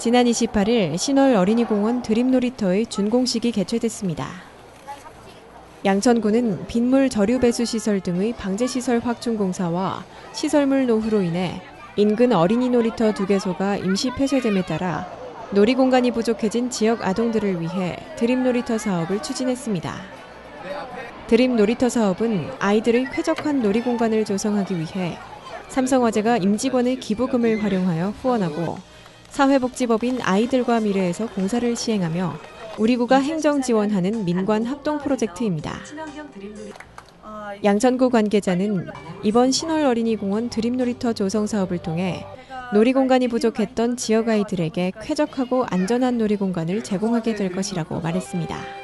지난 28일 신월 어린이공원 드림놀이터의 준공식이 개최됐습니다. 양천구는 빗물 저류 배수 시설 등의 방제 시설 확충 공사와 시설물 노후로 인해 인근 어린이 놀이터 두 개소가 임시 폐쇄됨에 따라 놀이 공간이 부족해진 지역 아동들을 위해 드림 놀이터 사업을 추진했습니다. 드림 놀이터 사업은 아이들의 쾌적한 놀이 공간을 조성하기 위해 삼성화재가 임직원의 기부금을 활용하여 후원하고 사회복지법인 아이들과 미래에서 공사를 시행하며 우리구가 행정 지원하는 민관 합동 프로젝트입니다. 양천구 관계자는 이번 신월 어린이공원 드림놀이터 조성 사업을 통해 놀이공간이 부족했던 지역 아이들에게 쾌적하고 안전한 놀이공간을 제공하게 될 것이라고 말했습니다.